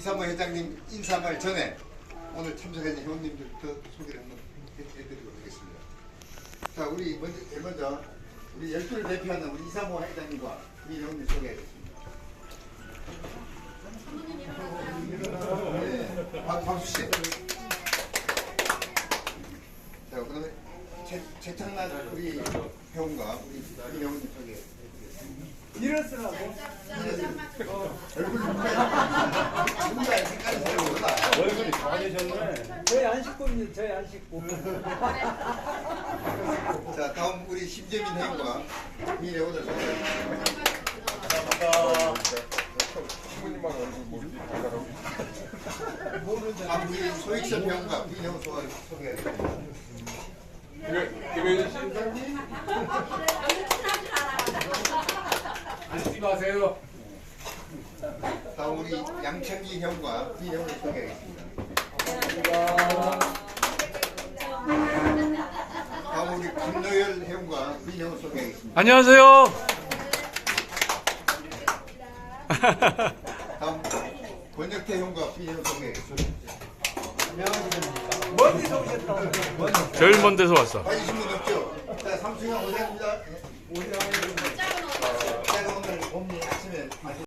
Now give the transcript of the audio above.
이사모 회장님 인사말 전에 오늘 참석하신 회원님들부터 소개를 한번 해- 해드리도록 하겠습니다. 자, 우리 먼저, 먼저 우리 열두를 대표하는 우리 이사모 회장님과 우리 회원님 소개하겠습니다. 네, 박- 박수 씨. 자, 그다음에 최, 최창란 우리 회원과 우리 우리 회원님 소개해드리겠습니다. 일어서라고. 얼굴 좋아지셨네. 저희 안 식구입니다. 저희 안 식구. 자 다음 우리 심재민 회원과 미래 오늘 소개합니다. 신부님만 얼굴 모르지. 다음 우리 소익선 회원과 미래 오늘 소개합니다. 김혜진 씨. 앉지 마세요. 다음 우리 양창기 회원과 미래 오늘 소개하겠습니다. 안녕하세요. 다음 권혁태 회원과 미래 오늘 소개하겠습니다. 멀리서 오셨다. 제일 먼 데서 왔어. 빠지신 분 없죠? 자 삼승현 회장입니다. 오래